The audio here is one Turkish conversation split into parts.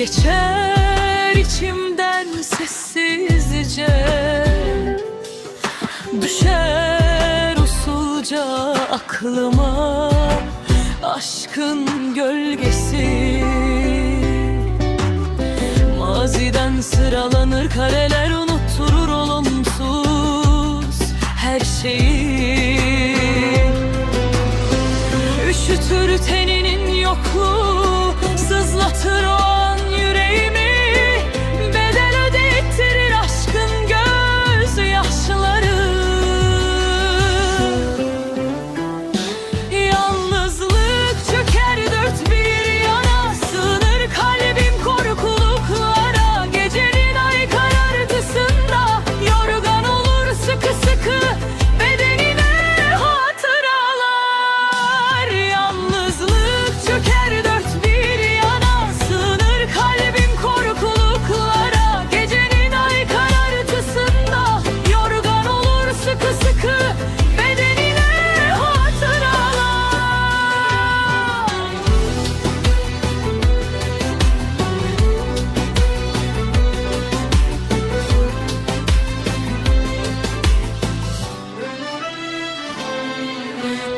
Geçer içimden sessizce. Düşer usulca aklıma Aşkın gölgesi. Maziden sıralanır kareler Unutturur olumsuz her şeyi. Üşütür teninin yokluğu Sızlatır o you name it.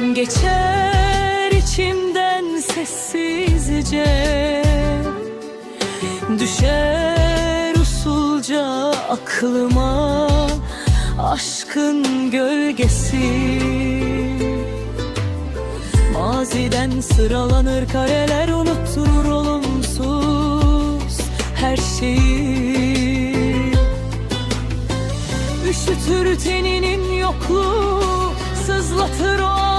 Geçer içimden sessizce. Düşer usulca aklıma Aşkın gölgesi. Maziden sıralanır kareler Unutturur olumsuz her şeyi. Üşütür teninin yokluğu Sızlatır o